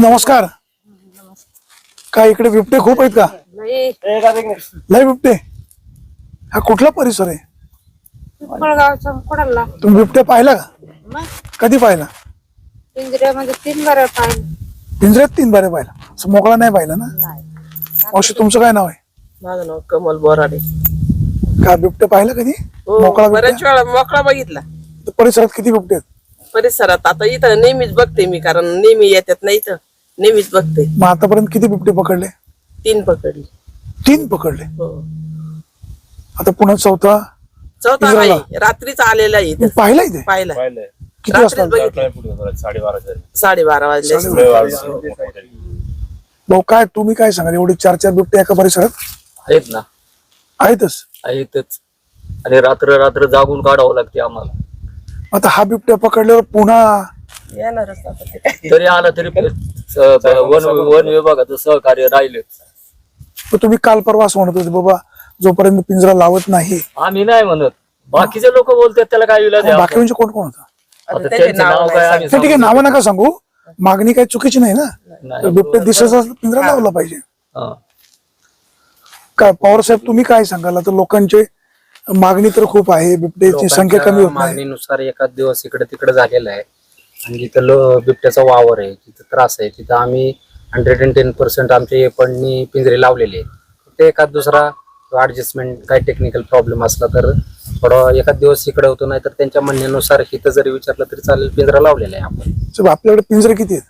नमस्कार. काय इकडे बिबटे खूप आहेत का? नाही लय बिबटे. हा कुठला परिसर आहे? तुम्ही बिबटे पाहिला का? कधी पाहिला? पिंजऱ्यात तीन बारे पाहिला. असं मोकळा नाही पाहिला ना? नाही. मावशी तुमचं काय नाव आहे? माझं नाव कमल बोराडे. का बिबटे पाहिला कधी? हो मोकळा बऱ्याच वेळा मोकळा बघितला. परिसरात किती बिबटे आहेत? परिसरात आता इथं नेहमीच बघते मी कारण नेहमी येतात ना इथं. नेहमीच बघते. मग आतापर्यंत किती बिबटे पकडले? तीन पकडली. तीन पकडले? हो. आता पुन्हा चौथा? चौथा? नाही रात्रीच आलेला आहे तुम्ही इथं पाहिला इथे? पाहिला. किती वाजता रात्रीच? बघितलं. साडेबारा साडेबारा वाजले. भाऊ काय तुम्ही काय सांगाल? एवढे चार चार बिबटे एका परिसरात? आहेत ना. आहेतच. आहेतच. आणि रात्र रात्र जागून काढावं लागते आम्हाला. आता हा बिबट्या पकडल्यावर पुन्हा येणारच आता ते. तरी आला तरी स- वन वन विभागाचं सहकार्य राहिले. तर तुम्ही काल परवा असं म्हणत होते बाबा जोपर्यंत पिंजरा लावत नाही. आम्ही नाही म्हणत. बाकीचे लोक बोलतात त्याला काय विलाज आहे बाकी म्हणजे कोण कोण होता? आता त्याचे नाव काय आम्ही ठीक आहे नावं नका सांगू. मागणी काही चुकीची नाही ना? नाही. तर बिबट्या दिसत असलं तर पिंजरा लावला पाहिजे. हा. काय पवार साहेब तुम्ही काय सांगाल? आता लोकांचे मागणी तर खूप आहे बिबट्याची संख्या कमी होत नाही. मागणीनुसार एखाद दिवस इकडे तिकडे झालेला आहे. आणि जिथं लो बिबट्याचा वावर आहे तिथं त्रास आहे तिथं आम्ही हंड्रेड अँड टेन पर्सेंट आमच्या एपणनी पिंजरे लावलेले आहेत. ते एखाद दुसरा ऍडजस्टमेंट काय टेक्निकल प्रॉब्लेम असला तर थोडं एखाद दिवस इकडे होतो नाही तर त्यांच्या म्हणण्यानुसार इथं जरी विचारलं तरी चालेल पिंजरा लावलेला आहे आपण. साहेब, आपल्याकडे पिंजरे किती आहेत?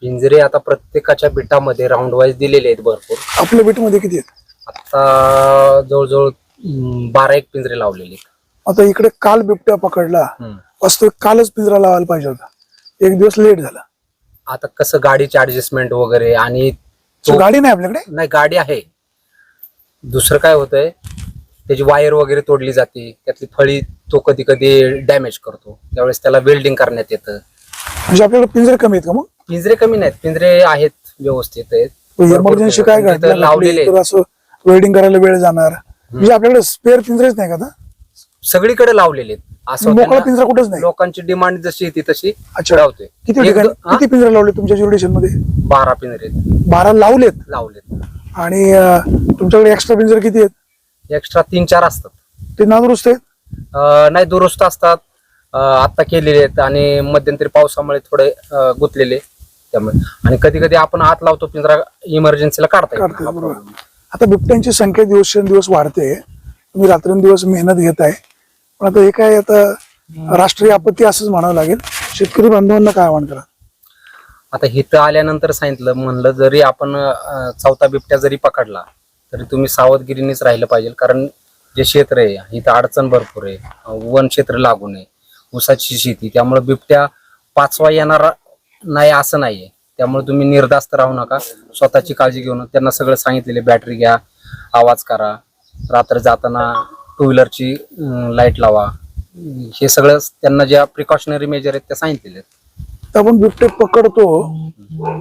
पिंजरे आता प्रत्येकाच्या बिटामध्ये राऊंड वाईज दिलेले आहेत भरपूर. आपल्या बीटमध्ये किती आहेत? आता जवळजवळ अं, बारा एक पिंजरे लावलेले आहेत. आता इकडे काल बिबट्या पकडला. हम्म. वास्तविक कालच पिंजरा लावायला पाहिजे होता. एक दिवस लेट झाला. आता कसं गाडीची ऍडजस्टमेंट वगैरे आणि So, तो- गाडी नाही आपल्याकडे? नाही गाडी आहे. दुसरं काय होतंय त्याची वायर वगैरे तोडली जाते त्यातली फळी तो कधी कधी डॅमेज करतो. त्यावेळेस त्याला वेल्डिंग करण्यात येतं. म्हणजे आपल्याकडे पिंजरे कमी आहेत का मग? पिंजरे कमी नाहीत पिंजरे आहेत व्यवस्थित आहेत. भरपूर इमर्जन्सी काय पिंजरे घडलं लावलेले तर असं वेल्डिंग करायला वेळ जाणार? म्हणजे आपल्याकडे स्पेअर पिंजरेच नाही का आता? सगळीकडे लावलेले आहेत. असं होतं मोकळा पिंजरा कुठेच नाही? लोकांची डिमांड जशी येते तशी अच्छा. लावतोय किती एक ठिकाणी दो- हा? किती पिंजरे लावले तुमच्या ज्युरिडिशनमध्ये? बारा पिंजरे. बारा लावलेत? लावलेत. आणि अं, तुमच्याकडे एक्स्ट्रा पिंजरे किती आहेत? एक्स्ट्रा तीन चार असतात. ते नादुरुस्त आहेत? अं, नाही दुरुस्त असतात. अं, आत्ता केलेले आहेत आणि मध्यंतरी पावसामुळे थोडे अं, गुंतलेले त्यामुळे. आणि कधी कधी आपण आत लावतो पिंजरा इमर्जन्सीला काढता काढतात, बरोबर. आता बिबट्यांची संख्या दिवसेंदिवस वाढते. तुम्ही रात्रंदिवस मेहनत घेताय. पण आता हे काय आता राष्ट्रीय आपत्ती असंच म्हणावं लागेल. शेतकरी बांधवांना काय आव्हान करा? आता इथं आल्यानंतर सांगितलं म्हणलं जरी आपण चौथा बिबट्या जरी पकडला तरी तुम्ही सावधगिरीनेच राहिलं पाहिजे. कारण जे क्षेत्र आहे इथं अडचण भरपूर आहे. वन क्षेत्र लागून आहे. ऊसाची शेती त्यामुळे बिबट्या पाचवा येणार नाही असं नाहीये. त्यामुळे तुम्ही निर्धास्त राहू नका. स्वतःची काळजी घेऊन त्यांना सगळं सांगितलेले बॅटरी घ्या आवाज करा. रात्र जाताना टू व्हीलरची लाइट लावा. हे सगळं त्यांना ज्या प्रिकॉशनरी मेजर आहेत त्या सांगितलेले आहेत. तर आपण बिबटे पकडतो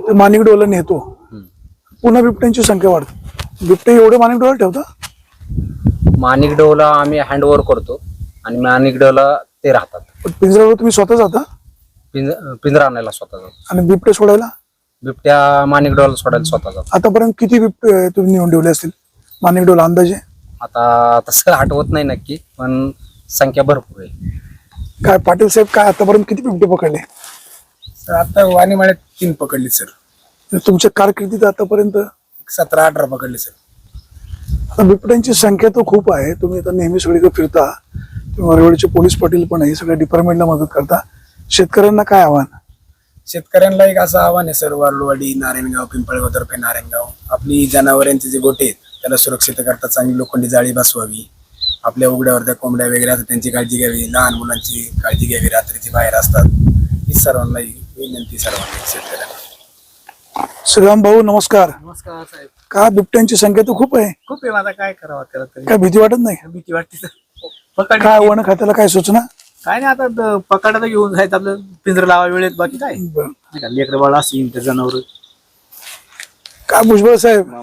ते माणिकडोला नेतो. हम्म. पुन्हा बिबट्यांची संख्या वाढते. बिबटे एवढे माणिकडोला ठेवता? माणिकडोला आम्ही हँडओव्हर करतो आणि माणिकडोला ते राहतात. पिंजऱ्यावर तुम्ही स्वतः जाता? पिंज पिंजरा आणायला स्वतः जातो. आणि बिबटे सोडायला? बिबट्या माणिकडोला सोडायला स्वतः जातो. आतापर्यंत किती बिबटे तुम्ही नेऊन ठेवले असतील? माणिकडोला अंदाजे? आता तसं आठवत नाही नक्की पण संख्या भरपूर आहे. काय पाटील साहेब काय आतापर्यंत किती बिबटे पकडले? सर आता वाणीमाळ्यात तीन पकडली सर. तुमच्या कारकिर्दीत आतापर्यंत? सतरा अठरा पकडले सर. आता बिबट्यांची संख्या तर खूप आहे. तुम्ही आता नेहमी सगळीकडे फिरता. तुम्ही वरवडचे पोलीस पाटील पण आहे सगळ्या डिपार्टमेंटला मदत करता. शेतकऱ्यांना काय आव्हान? शेतकऱ्यांना एक असं आव्हान आहे सर. वारलवाडी नारायणगाव पिंपळगाव तर्फे नारायणगाव. आपली जनावरांचे जे गोटे आहेत त्याला सुरक्षित करता चांगली लोखंडी जाळी बसवावी. आपल्या उघड्यावर त्या कोंबड्या वगैरे असतात त्यांची काळजी घ्यावी. लहान मुलांची काळजी घ्यावी रात्रीची बाहेर असतात. ही सर्वांना विनंती सर्वांना शेतकऱ्यांना. श्रीराम भाऊ नमस्कार. नमस्कार साहेब. का बिबट्यांची संख्या तर खूप आहे? खूप आहे माझा काय करावं त्याला तरी? काय भीती वाटत नाही? भीती वाटते पकड. काय वन खात्याला काय सूचना? काय नाही आता पकडायला घेऊन जायचं आपलं पिंजरा लावा वेळेत बाकी काय? लेकरं बाळ असतील त्या जनावर. काय भुजबळ साहेब?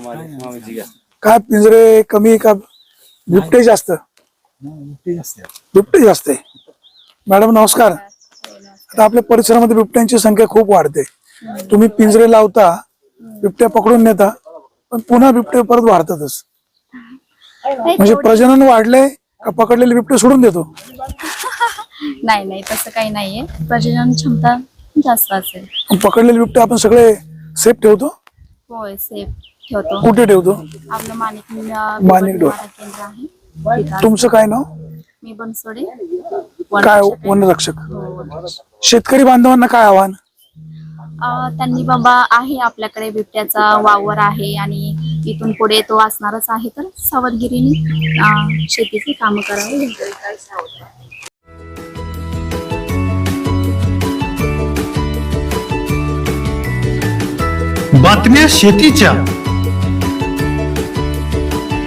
काय पिंजरे कमी का? बिबटे जास्त. बिबटे जास्त आहे. मॅडम नमस्कार. आता आपल्या परिसरामध्ये बिबट्यांची संख्या खूप वाढते. तुम्ही पिंजरे लावता बिबट्या पकडून नेता पण पुन्हा बिबटे परत वाढतातच. म्हणजे प्रजनन वाढलंय का पकडलेले बिबटे सोडून देतो? नाही नाही तसं काही नाहीये. प्रजनन क्षमता जास्त असेल. पकडलेले बिबटे आपण सगळे सेफ ठेवतो? होय सेफ ठेवतो. कुठे ठेवतो? आपलं माणिक माणिक डोह. केंद्र आहे. तुमचं काय नाव? मी बनसोडे. काय वनरक्षक. आहे. वनरक्षक. हो. शेतकरी बांधवांना काय आव्हान? अं, त्यांनी बाबा आहे आपल्याकडे बिबट्याचा वावर आहे आणि इथून पुढे तो असणारच आहे तर सावधगिरीने अं, शेतीची कामं करावी बातम्या शेतीच्या.